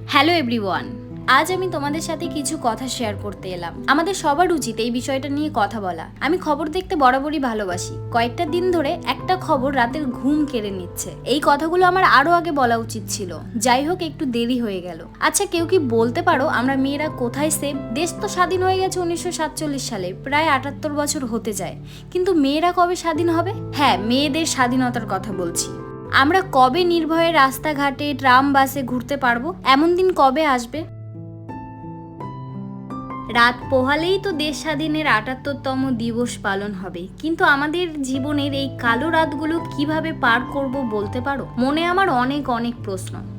Hello everyone আজ আমি তোমাদের সাথে কিছু কথা শেয়ার করতে এলাম। আমাদের সবার উচিত এই বিষয়টা নিয়ে কথা বলা। আমি খবর দেখতে বরাবরই ভালোবাসি। কয়েকটা দিন ধরে একটা খবর রাতের ঘুম কেড়ে নিচ্ছে। এই কথাগুলো আমার আরও আগে বলা উচিত ছিল। যাই হোক, একটু দেরি হয়ে গেল। আচ্ছা কেউ কি বলতে পারো আমরা মেয়েরা কোথায় সেফ দেশ তো স্বাধীন হয়ে গেছে উনিশশো সাতচল্লিশ সালে, প্রায় আটাত্তর বছর হতে যায়। কিন্তু মেয়েরা কবে স্বাধীন হবে? হ্যাঁ মেয়েদের স্বাধীনতার কথা বলছি। আমরা কবে নির্ভয়ে রাস্তাঘাটে, ট্রাম বাসে ঘুরতে পারব? এমন দিন কবে আসবে? রাত পোহালেই তো দেশ স্বাধীনের আটাত্তরতম দিবস পালন হবে। কিন্তু আমাদের জীবনের এই কালো রাতগুলো কীভাবে পার করব বলতে পারো? মনে আমার অনেক অনেক প্রশ্ন।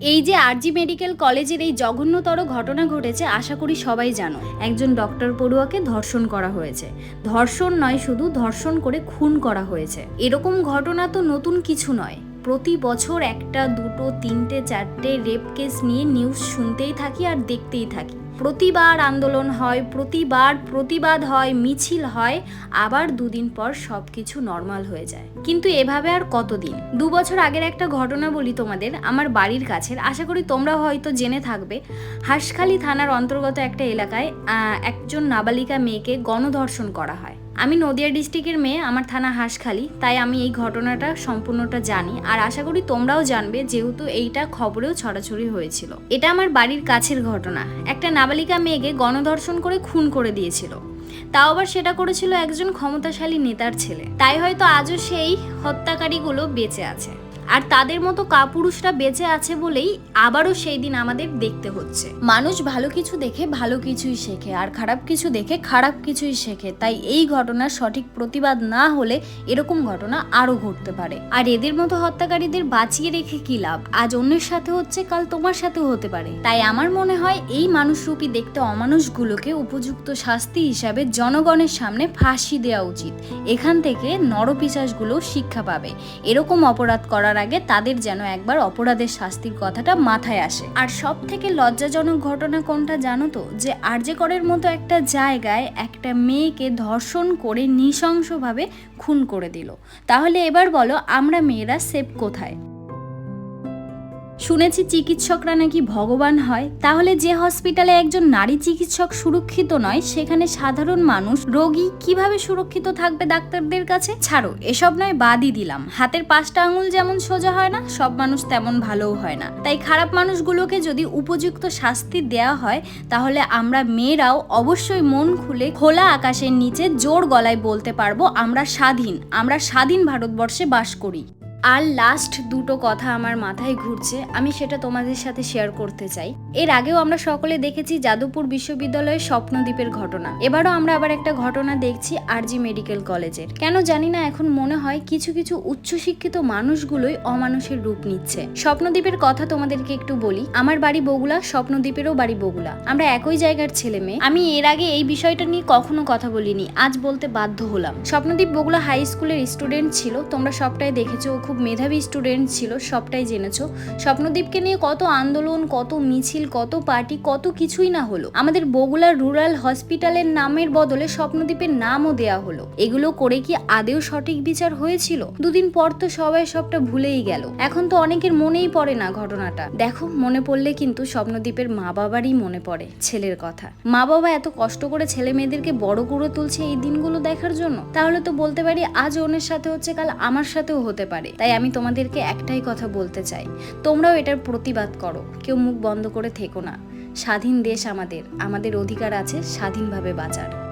এই যে আরজি মেডিকেল কলেজের এই জঘন্যতর ঘটনা ঘটেছে, আশা করি সবাই জানো। একজন ডক্টর পড়ুয়াকে ধর্ষণ করা হয়েছে। ধর্ষণ নয় শুধু, ধর্ষণ করে খুন করা হয়েছে। এরকম ঘটনা তো নতুন কিছু নয়। প্রতি বছর একটা, দুটো, তিনটে, চারটে রেপ কেস নিয়ে নিউজ শুনতেই থাকি আর দেখতেই থাকি। প্রতিবার আন্দোলন হয়, প্রতিবার প্রতিবাদ হয়, মিছিল হয়, আবার দুদিন পর সব কিছু নর্মাল হয়ে যায়। কিন্তু এভাবে আর কতদিন? দু বছর আগের একটা ঘটনা বলি তোমাদের, আমার বাড়ির কাছের, আশা করি তোমরা হয়তো জেনে থাকবে। হাসখালী থানার অন্তর্গত একটা এলাকায় একজন নাবালিকা মেয়েকে গণধর্ষণ করা হয়। আমি নদিয়া ডিস্ট্রিক্টের মেয়ে, আমার থানা হাঁসখালি, তাই আমি এই ঘটনাটা সম্পূর্ণটা জানি। আর আশা করি তোমরাও জানবে যেহেতু এইটা খবরেও ছড়াছড়ি হয়েছিল। এটা আমার বাড়ির কাছের ঘটনা। একটা নাবালিকা মেয়েকে গণধর্ষণ করে খুন করে দিয়েছিল। তাও আবার সেটা করেছিল একজন ক্ষমতাশালী নেতার ছেলে। তাই হয়তো আজও সেই হত্যাকারীগুলো বেঁচে আছে। আর তাদের মতো কাপুরুষরা বেঁচে আছে বলেই আবারও সেই দিন আমাদের দেখতে হচ্ছে। মানুষ ভালো কিছু দেখে ভালো কিছুই শেখে, আর খারাপ কিছু দেখে খারাপ কিছুই শেখে। তাই এই ঘটনার সঠিক প্রতিবাদ না হলে এরকম ঘটনা আরও ঘটতে পারে। আর এদের মতো হত্যাকারীদের বাঁচিয়ে রেখে কি লাভ? আজ অন্যের সাথে হচ্ছে, কাল তোমার সাথেও হতে পারে। তাই আমার মনে হয় এই মানুষরূপী দেখতে অমানুষগুলোকে উপযুক্ত শাস্তি হিসাবে জনগণের সামনে ফাঁসি দেওয়া উচিত। এখান থেকে নরপিশাসগুলো শিক্ষা পাবে। এরকম অপরাধ করার আগে তাদের যেন একবার অপরাধের শাস্তির কথাটা মাথায় আসে। আর সব থেকে লজ্জাজনক ঘটনা কোনটা জানো তো? যে আর্যকরের মতো একটা জায়গায় একটা মেয়েকে ধর্ষণ করে নৃশংসভাবে খুন করে দিল। তাহলে এবার বলো, আমরা মেয়েরা সেফ কোথায়? শুনেছি চিকিৎসকরা নাকি ভগবান হয়। তাহলে যে হসপিটালে একজন নারী চিকিৎসক সুরক্ষিত নয়, সেখানে সাধারণ মানুষ রোগী কীভাবে সুরক্ষিত থাকবে ডাক্তারদের কাছে? ছাড়ো, এসব নয়, বাদই দিলাম। হাতের পাঁচটা আঙুল যেমন সোজা হয় না, সব মানুষ তেমন ভালোও হয় না। তাই খারাপ মানুষগুলোকে যদি উপযুক্ত শাস্তি দেওয়া হয়, তাহলে আমরা মেয়েরাও অবশ্যই মন খুলে খোলা আকাশের নিচে জোর গলায় বলতে পারব, আমরা স্বাধীন। আমরা স্বাধীন ভারতবর্ষে বাস করি। আর লাস্ট দুটো কথা আমার মাথায় ঘুরছে, আমি সেটা তোমাদের সাথে শেয়ার করতে চাই। এর আগেও আমরা সকলে দেখেছি যাদবপুর বিশ্ববিদ্যালয়ের স্বপ্নদ্বীপের ঘটনা। এবারও আমরা আবার একটা ঘটনা দেখছি আরজি মেডিকেল কলেজের। কেন জানি না এখন মনে হয় কিছু কিছু উচ্চশিক্ষিত মানুষগুলোই অমানুষের রূপ নিচ্ছে। স্বপ্নদ্বীপের কথা তোমাদেরকে একটু বলি, আমার বাড়ি বগুলা স্বপ্নদ্বীপেরও বাড়ি বগুলা আমরা একই জায়গার ছেলে মেয়ে। আমি এর আগে এই বিষয়টা নিয়ে কখনো কথা বলিনি, আজ বলতে বাধ্য হলাম। স্বপ্নদ্বীপ বগুলা হাই স্কুলের স্টুডেন্ট ছিল, তোমরা সবটাই দেখেছ খুব মেধাবী স্টুডেন্ট ছিল, সবটাই জেনেছো। স্বপ্নদ্বীপকে নিয়ে কত আন্দোলন, কত মিছিল, কত পার্টি কত কিছুই না হলো। আমাদের বগুড়ার রুরাল হসপিটালের নামের বদলে স্বপ্নদ্বীপের নামও দেয়া হলো। এগুলো করে কি আদেও সঠিক বিচার হয়েছিল? দুদিন পর তো সবাই সবটা ভুলেই গেল। এখন তো অনেকের মনেই পড়ে না ঘটনাটা। দেখো, মনে পড়লে কিন্তু স্বপ্নদ্বীপের মা বাবারই মনে পড়ে, ছেলের কথা। মা বাবা এত কষ্ট করে ছেলে মেয়েদেরকে বড় করে তুলছে এই দিনগুলো দেখার জন্য? তাহলে তো বলতে পারি আজ ওনের সাথে হচ্ছে, কাল আমার সাথেও হতে পারে। তাই আমি তোমাদেরকে একটাই কথা বলতে চাই। তোমরাও এটার প্রতিবাদ করো। কেউ মুখ বন্ধ করে থেকো না। স্বাধীন দেশ আমাদের। আমাদের অধিকার আছে স্বাধীনভাবে বাঁচার।